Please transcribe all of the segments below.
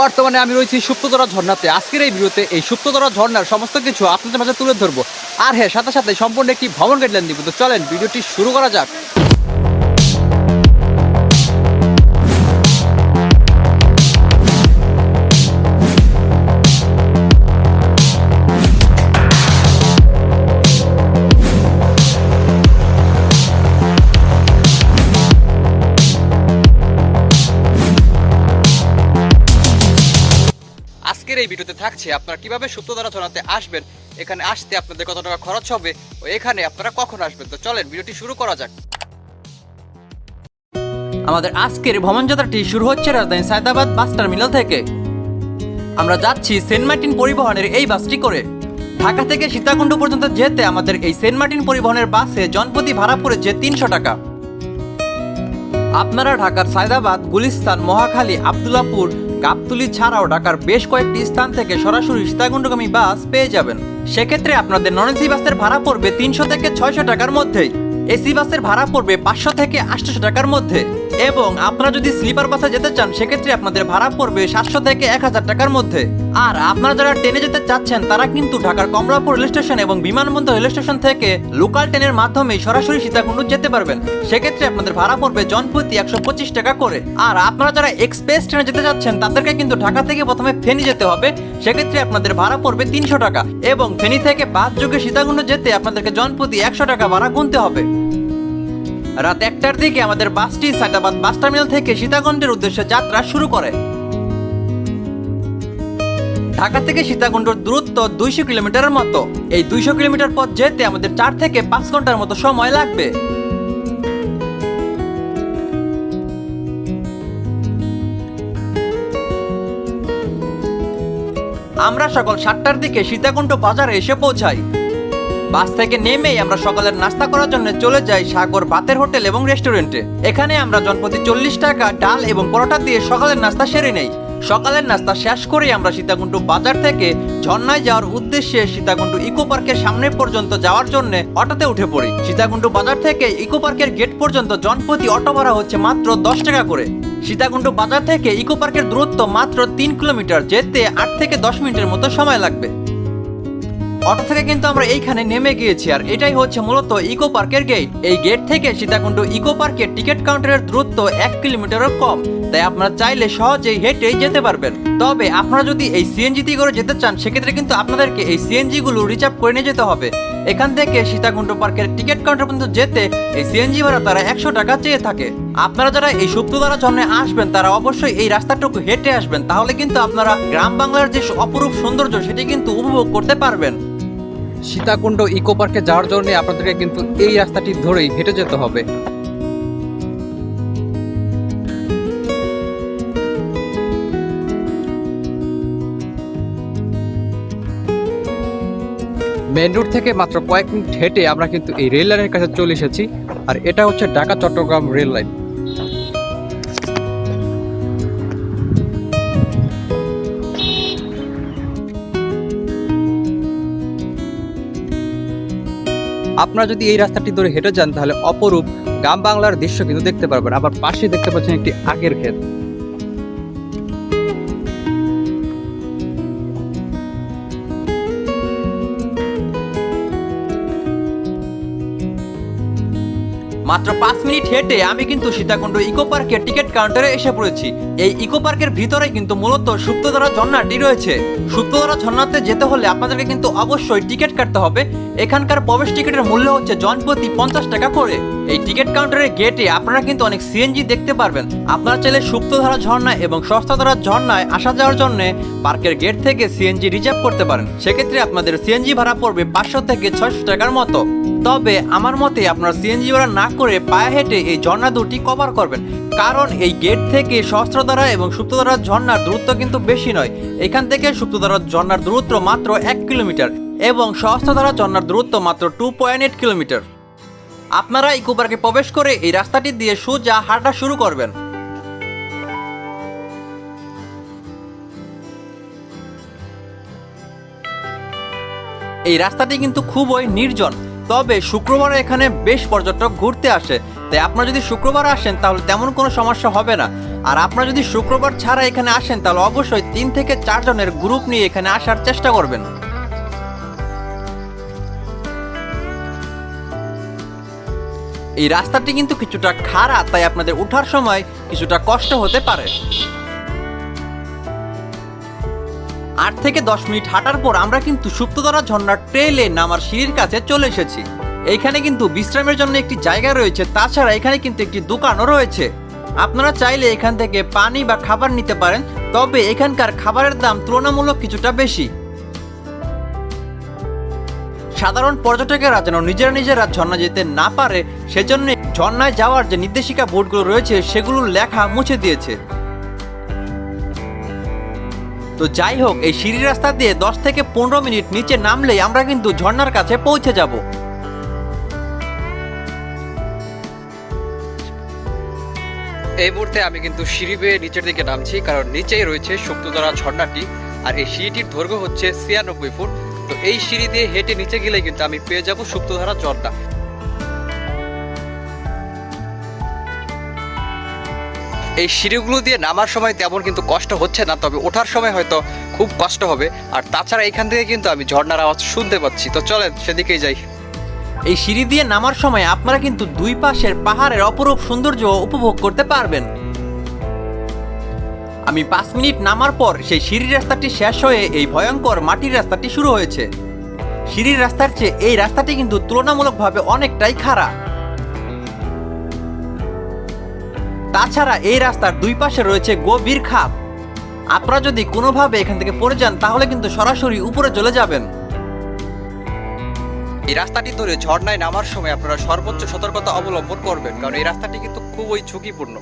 বর্তমানে আমি রয়েছি সুপ্ততরা ঝর্ণাতে। আজকের এই ভিডিওতে এই সুপ্ততরা ঝর্ণার সমস্ত কিছু আপনাদের মাঝে তুলে ধরবো। আর হ্যাঁ সাথে সাথে সম্পূর্ণ একটি ভ্রমণ গাইডলাইন দিব তো চলেন, ভিডিওটি শুরু করা যাক। আজকের এই ভিডিওতে থাকছে আপনারা কীভাবে সুপ্তধারা ঝর্ণাতে আসবেন, এখানে আসতে আপনাদের কত টাকা খরচ হবে, ও এখানে আপনারা কখন আসবেন? তো চলেন, ভিডিওটি শুরু করা যাক। আমাদের আজকের ভ্রমণ যাত্রাটি শুরু হচ্ছে রাজধানী সায়দাবাদ বাস টার্মিনাল থেকে। আমরা যাচ্ছি সেন্ট মার্টিন পরিবহনের এই বাসটি করে। ঢাকা থেকে সীতাকুণ্ড পর্যন্ত যেতে আমাদের এই সেন্ট মার্টিন পরিবহনের বাসে জনপ্রতি ভাড়া পড়েছে তিনশো টাকা। আপনারা ঢাকার সায়দাবাদ, গুলিস্তান, মহাখালী, আবদুল্লাপুর গাবতুলি ছাড়াও ঢাকার বেশ কয়েকটি স্থান থেকে সরাসরি সীতাকুণ্ডগামী বাস পেয়ে যাবেন। সেক্ষেত্রে আপনাদের নন এসি বাসের ভাড়া পড়বে তিনশো থেকে ছয়শো টাকার মধ্যেই। এসি বাসের ভাড়া পড়বে পাঁচশো থেকে আটশো টাকার মধ্যে। এবং আপনারা যদি স্লিপার বাসে যেতে চান, সেক্ষেত্রে আপনাদের ভাড়া পড়বে সাতশো থেকে এক হাজার টাকার মধ্যে। আর আপনারা যারা ট্রেনে যেতে চাচ্ছেন, তারা কিন্তু ঢাকার কমলাপুর রেল স্টেশন এবং বিমানবন্দর রেল স্টেশন থেকে লোকাল ট্রেনের মাধ্যমে সরাসরি সীতাকুণ্ড যেতে পারবেন। সেক্ষেত্রে আপনাদের ভাড়া পড়বে জনপ্রতি একশো পঁচিশ টাকা করে। আর আপনারা যারা এক্সপ্রেস ট্রেনে যেতে চাচ্ছেন, তাদেরকে কিন্তু ঢাকা থেকে প্রথমে ফেনী যেতে হবে। সেক্ষেত্রে আপনাদের ভাড়া পড়বে তিনশো টাকা এবং ফেনী থেকে বাস যোগে সীতাকুণ্ড যেতে আপনাদেরকে জনপ্রতি একশো টাকা ভাড়া গুনতে হবে। রাত একটার দিকে আমাদের বাসটি সায়দাবাদ বাস টার্মিনাল থেকে সীতাকুণ্ডের উদ্দেশ্যে যাত্রা শুরু করে। ঢাকা থেকে সীতাকুণ্ডর দূরত্ব দুইশো কিলোমিটারের মতো। এই দুইশো কিলোমিটার পথ যেতে আমাদের চার থেকে পাঁচ ঘণ্টার মতো সময় লাগবে। আমরা সকাল সাতটার দিকে সীতাকুণ্ড বাজারে এসে পৌঁছাই। বাস থেকে নেমেই আমরা সকালের নাস্তা করার জন্য চলে যাই সাগর ভাতের হোটেল এবং রেস্টুরেন্টে। এখানে আমরা জনপ্রতি চল্লিশ টাকা ডাল এবং পরোটা দিয়ে সকালের নাস্তা সেরে নেই। সকালের নাস্তা শেষ করেই আমরা সীতাকুণ্ড বাজার থেকে ঝর্ণায় যাওয়ার উদ্দেশ্যে সীতাকুণ্ড ইকো পার্কের সামনে পর্যন্ত যাওয়ার জন্য অটোতে উঠে পড়ি। সীতাকুণ্ড বাজার থেকে ইকো পার্কের গেট পর্যন্ত জনপ্রতি অটো ভাড়া হচ্ছে মাত্র দশ টাকা করে। সীতাকুণ্ড বাজার থেকে ইকো পার্কের দূরত্ব মাত্র তিন কিলোমিটার, যেতে আট থেকে দশ মিনিটের মতো সময় লাগবে। অটো থেকে কিন্তু আমরা এইখানে নেমে গিয়েছি, আর এটাই হচ্ছে মূলত ইকো পার্কের গেট এই গেট থেকে সীতাকুণ্ড ইকো পার্কের টিকিট কাউন্টারের দূরত্ব এক কিলোমিটারও কম, তাই আপনারা চাইলে সহজেই হেঁটেই যেতে পারবেন। তবে আপনারা যদি এই সিএনজি দিয়ে করে যেতে চান, সেক্ষেত্রে কিন্তু আপনাদেরকে এই সিএনজি গুলো রিজার্ভ করে নিয়ে যেতে হবে। এখান থেকে সীতাকুণ্ড পার্কের টিকিট কাউন্টার পর্যন্ত যেতে এই সিএনজি ভাড়া তারা একশো টাকা চেয়ে থাকে। আপনারা যারা এই সুপ্তধারা ঝর্ণায় আসবেন, তারা অবশ্যই এই রাস্তাটুকু হেঁটে আসবেন। তাহলে কিন্তু আপনারা গ্রাম বাংলার যে অপরূপ সৌন্দর্য, সেটি কিন্তু উপভোগ করতে পারবেন। সীতাকুণ্ড ইকো পার্কে যাওয়ার জন্য আপনাদেরকে কিন্তু এই রাস্তাটি ধরেই হেঁটে যেতে হবে। মেন রোড থেকে মাত্র কয়েক মিনিট হেঁটে আমরা কিন্তু এই রেল লাইনের কাছে চলে এসেছি। আর এটা হচ্ছে ঢাকা চট্টগ্রাম রেল লাইন। আপনারা যদি এই রাস্তাটি ধরে হেঁটে যান, তাহলে অপরূপ গ্রাম বাংলার দৃশ্য কিন্তু দেখতে পারবেন। আবার পাশে দেখতে পাচ্ছেন একটি আগের ক্ষেত। মাত্র পাঁচ মিনিট হেঁটে আমি কিন্তু সীতাকুণ্ড ইকো পার্কের টিকিট কাউন্টারে এসে পড়েছি। এই ইকো পার্কের ভিতরে কিন্তু মূলত সুপ্তধারা ঝর্ণাটি রয়েছে। সুপ্তধারা ঝর্ণাতে যেতে হলে আপনাদেরকে কিন্তু অবশ্যই টিকিট কাটতে হবে। এখানকার প্রবেশ টিকিটের মূল্য হচ্ছে জনপ্রতি পঞ্চাশ টাকা করে। এই টিকিট কাউন্টারের গেটে আপনারা কিন্তু অনেক সিএনজি দেখতে পারবেন। আপনারা চাইলে সুপ্তধারা ঝর্ণা এবং সস্তাধারা ঝর্ণায় আসা যাওয়ার জন্য পার্কের গেট থেকে সিএনজি রিজার্ভ করতে পারেন। সেক্ষেত্রে আপনাদের সিএনজি ভাড়া পড়বে পাঁচশো থেকে ছয়শো টাকার মতো। তবে আমার মতে আপনারা সিএনজি ভাড়া না করে পায়ে হেঁটে এই ঝর্ণা দুটি কভার করবেন। কারণ এই গেট থেকে সহস্রধারা এবং সুপ্তধারা ঝর্ণার দূরত্ব কিন্তু বেশি নয়। এখান থেকে সুপ্তধারা ঝর্ণার দূরত্ব মাত্র এক কিলোমিটার এবং সহস্রধারা ঝর্ণার দূরত্ব মাত্র টু পয়েন্ট এইট কিলোমিটার আপনারা ইকো পার্কে প্রবেশ করে এই রাস্তাটি দিয়ে সোজা হাঁটা শুরু করবেন। এই রাস্তাটি কিন্তু খুবই নির্জন, তবে শুক্রবার এখানে বেশ পর্যটক ঘুরতে আসে। তাই আপনারা যদি শুক্রবার আসেন, তাহলে তেমন কোনো সমস্যা হবে না। আর আপনারা যদি শুক্রবার ছাড়া এখানে আসেন, তাহলে অবশ্যই তিন থেকে চারজনের গ্রুপ নিয়ে এখানে আসার চেষ্টা করবেন। এই রাস্তাটি কিন্তু কিছুটা খাড়া তাই আপনাদের ওঠার সময় কিছুটা কষ্ট হতে পারে। আট থেকে দশ মিনিট হাঁটার পর আমরা কিন্তু সুপ্তধারা ঝর্ণার ট্রেলে নামার সিঁড়ির কাছে চলে এসেছি। এইখানে কিন্তু বিশ্রামের জন্য একটি জায়গা রয়েছে, তাছাড়া এখানে কিন্তু একটি দোকানও রয়েছে। আপনারা চাইলে এখান থেকে পানি বা খাবার নিতে পারেন, তবে এখানকার খাবারের দাম তুলনামূলক কিছুটা বেশি। সাধারণ পর্যটকেরা যেন নিজেরা নিজেরা ঝর্ণা যেতে না পারে সেজন্য ঝর্ণায় যাওয়ার যে নির্দেশিকা বোর্ডগুলো রয়েছে, সেগুলোর লেখা মুছে দিয়েছে। তো যাই হোক, এই সিঁড়ি রাস্তা দিয়ে দশ থেকে পনেরো মিনিট নিচে নামলেই আমরা কিন্তু ঝর্ণার কাছে পৌঁছে যাব। এই মুহূর্তে আমি কিন্তু সিঁড়ি বেয়ে নিচের দিকে নামছি, কারণ নিচেই রয়েছে সুপ্তধারা ঝর্ণাটি, আর এই সিঁড়িটির দৈর্ঘ্য হচ্ছে ছিয়ানব্বই ফুট। তো এই সিঁড়ি দিয়ে হেঁটে নিচে গেলে কিন্তু আমি পেয়ে যাব সুপ্তধারা ঝর্ণা এই সিঁড়িগুলো দিয়ে নামার সময় তেমন কিন্তু কষ্ট হচ্ছে না, তবে ওঠার সময় হয়তো খুব কষ্ট হবে। আর তাছাড়া এখান থেকে কিন্তু আমি ঝর্ণার আওয়াজ শুনতে পাচ্ছি। তো চলেন, সেদিকেই যাই। এই সিঁড়ি দিয়ে নামার সময় আপনারা কিন্তু দুই পাশের পাহাড়ের অপরূপ সৌন্দর্য উপভোগ করতে পারবেন। আমি পাঁচ মিনিট নামার পর সেই সিঁড়ির রাস্তাটি শেষ হয়ে এই ভয়ঙ্কর মাটির রাস্তাটি শুরু হয়েছে। সিঁড়ির রাস্তার চেয়ে এই রাস্তাটি কিন্তু তুলনামূলকভাবে অনেকটাই খারাপ তাছাড়া এই রাস্তার দুই পাশে রয়েছে গভীর খাপ। আপনারা যদি কোনোভাবে এখান থেকে পড়ে যান, তাহলে কিন্তু সরাসরি উপরে চলে যাবেন। এই রাস্তাটি ধরে ঝর্ণায় নামার সময় আপনারা সর্বোচ্চ সতর্কতা অবলম্বন করবেন, কারণ এই রাস্তাটি কিন্তু খুবই ঝুঁকিপূর্ণ।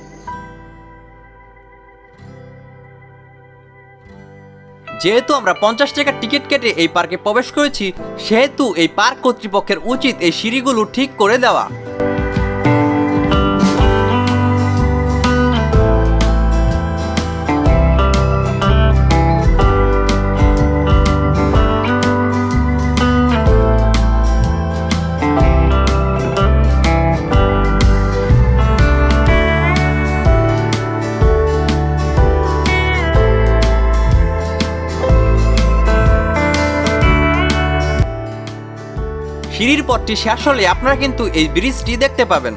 যেহেতু আমরা পঞ্চাশ টাকার টিকিট কেটে এই পার্কে প্রবেশ করেছি, সেহেতু এই পার্ক কর্তৃপক্ষের উচিত এই সিঁড়িগুলো ঠিক করে দেওয়া। সিঁড়ির পথটি শেষ হলে আপনারা কিন্তু এই ব্রিজটি দেখতে পাবেন।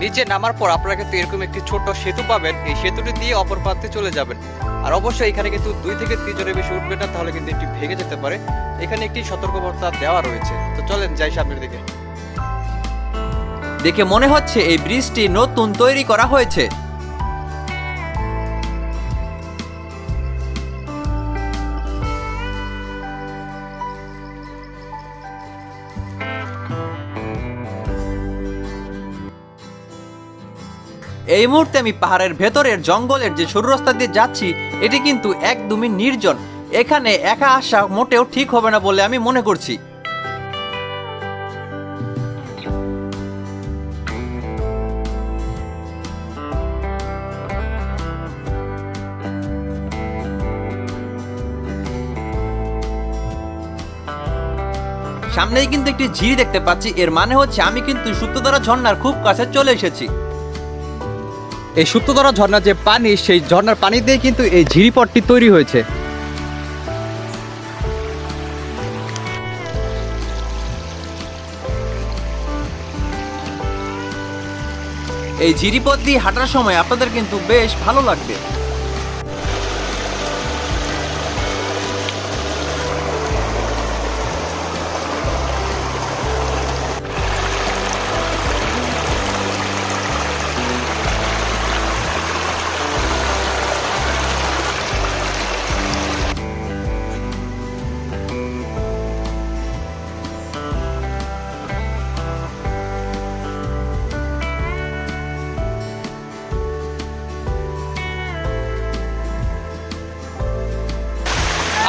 নিচে নামার পর আপনারা কিন্তু এরকম একটি ছোট সেতু পাবেন। এই সেতুটি দিয়ে অপর প্রান্তে চলে যাবেন। আর অবশ্যই এখানে কিন্তু দুই থেকে তিনজনের বেশি উঠবে না তাহলে কিন্তু এটি ভেঙে যেতে পারে। এখানে একটি সতর্কবার্তা দেওয়া রয়েছে। তো চলেন যাই সামনের দিকে। দেখে মনে হচ্ছে এই ব্রিজটি নতুন তৈরি করা হয়েছে। এই মুহূর্তে আমি পাহাড়ের ভেতরের জঙ্গলের যে সরু রাস্তা দিয়ে যাচ্ছি, এটি কিন্তু একদমই নির্জন। এখানে একা আসা মোটেও ঠিক হবে না বলে আমি মনে করছি। সামনেই কিন্তু একটি ঝিরি দেখতে পাচ্ছি। এর মানে হচ্ছে আমি কিন্তু সুপ্তধারা ঝর্ণার খুব কাছে চলে এসেছি। এই সুপ্তধরা ঝর্ণার যে পানি, সেই ঝর্ণার পানি দিয়ে কিন্তু এই ঝিরিপটটি তৈরি হয়েছে। এই ঝিরিপথ দিয়ে হাঁটার সময় আপনাদের কিন্তু বেশ ভালো লাগবে।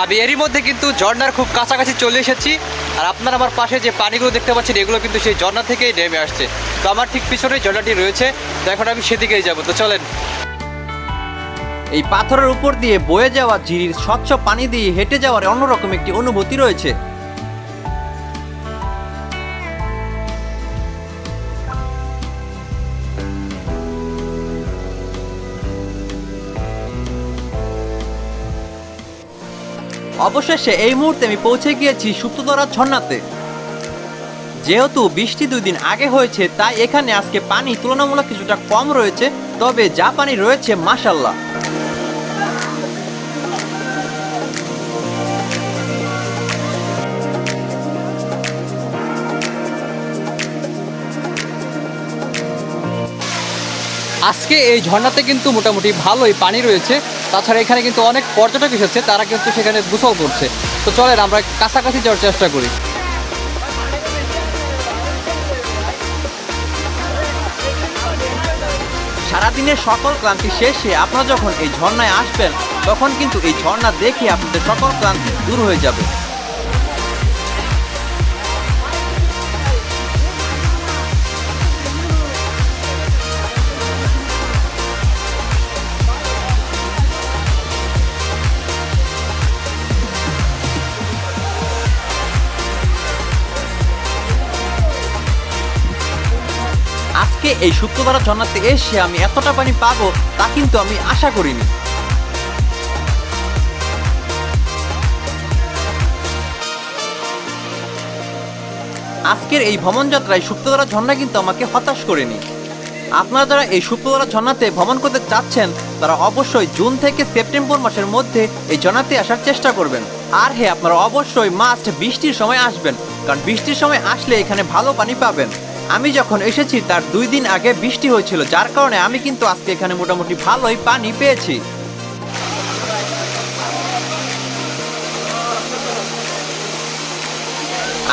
আমি এরই মধ্যে কিন্তু ঝর্নার খুব কাছাকাছি চলে এসেছি। আর আপনার আমার পাশে যে পানিগুলো দেখতে পাচ্ছেন, এগুলো কিন্তু সেই ঝর্না থেকেই নেমে আসছে। তো আমার ঠিক পিছনে ঝর্নাটি রয়েছে, তো এখন আমি সেদিকেই যাব। তো চলেন। এই পাথরের উপর দিয়ে বয়ে যাওয়া ঝিরির স্বচ্ছ পানি দিয়ে হেঁটে যাওয়ার অন্যরকম একটি অনুভূতি রয়েছে। অবশেষে এই মুহূর্তে আমি পৌঁছে গিয়েছি সুপ্ততরা ঝর্ণাতে। যেহেতু বৃষ্টি দুই দিন আগে হয়েছে, তাই এখানে আজকে পানি তুলনামূলক কিছুটা কম রয়েছে, তবে যা পানি রয়েছে মাসাল্লাহ আজকে এই ঝর্ণাতে কিন্তু মোটামুটি ভালোই পানি রয়েছে। তাছাড়া এখানে কিন্তু অনেক পর্যটক এসেছে, তারা কিন্তু সেখানে গোসল করছে। তো চলেন, আমরা কাছাকাছি যাওয়ার চেষ্টা করি। সারাদিনের সকল ক্লান্তি শেষে আপনারা যখন এই ঝর্ণায় আসবেন, তখন কিন্তু এই ঝর্ণা দেখে আপনাদের সকল ক্লান্তি দূর হয়ে যাবে। আজকে এই শুক্রবার ঝর্ণাতে এসে আমি এতটা পানি পাবো তা কিন্তু আমি আশা করিনি। আজকের এই ভ্রমণ যাত্রায় সুপ্তধারা ঝর্ণা কিন্তু আমাকে হতাশ করেনি। আপনারা যারা এই সুপ্তধারা ঝর্ণাতে ভ্রমণ করতে চাচ্ছেন, তারা অবশ্যই জুন থেকে সেপ্টেম্বর মাসের মধ্যে এই ঝর্ণাতে আসার চেষ্টা করবেন। আর হ্যাঁ আপনারা অবশ্যই মাস্ট বৃষ্টির সময় আসবেন, কারণ বৃষ্টির সময় আসলে এখানে ভালো পানি পাবেন। আমি যখন এসেছি, তার দুই দিন আগে বৃষ্টি হয়েছিল, যার কারণে আমি কিন্তু আজকে এখানে মোটামুটি ভালোই পানি পেয়েছি।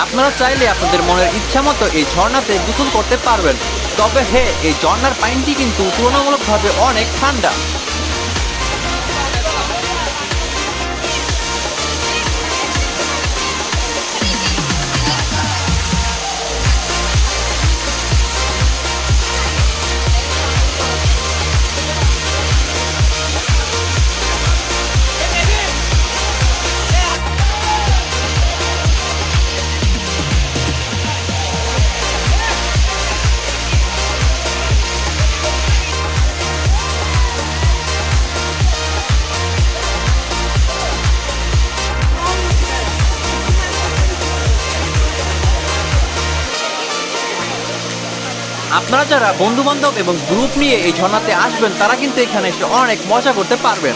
আপনারা চাইলে আপনাদের মনের ইচ্ছা মতো এই ঝর্ণাতে গোসল করতে পারবেন। তবে হে, এই ঝর্ণার পানিটি কিন্তু তুলনামূলকভাবে অনেক ঠান্ডা। আপনারা যারা বন্ধু বান্ধব এবং গ্রুপ নিয়ে এই ঝর্ণাতে আসবেন, তারা কিন্তু এখানে এসে অনেক মজা করতে পারবেন।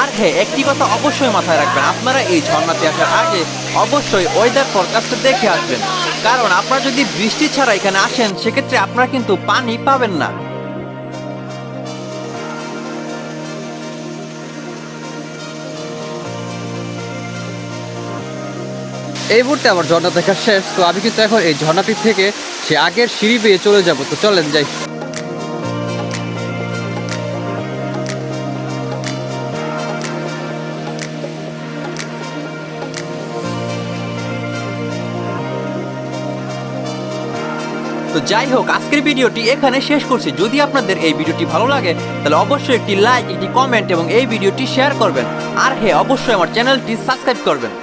আর হ্যাঁ একটি কথা অবশ্যই মাথায় রাখবেন, আপনারা এই ঝর্ণাতে আসার আগে অবশ্যই ওয়েদার ফরকাস্টটা দেখে আসবেন। কারণ আপনারা যদি বৃষ্টি ছাড়া এখানে আসেন, সেক্ষেত্রে আপনারা কিন্তু পানি পাবেন না। এই মুহূর্তে আমার ঝর্ণা দেখা শেষ, তো আমি কিন্তু এখন এই ঝর্ণাটি থেকে সে আগের সিঁড়ি পেয়ে চলে যাব, তো চলেন যাই। তো যাই হোক, আজকের ভিডিওটি এখানে শেষ করছি। যদি আপনাদের এই ভিডিওটি ভালো লাগে, তাহলে অবশ্যই একটি লাইক, একটি কমেন্ট এবং এই ভিডিওটি শেয়ার করবেন। আর হ্যাঁ অবশ্যই আমার চ্যানেলটি সাবস্ক্রাইব করবেন।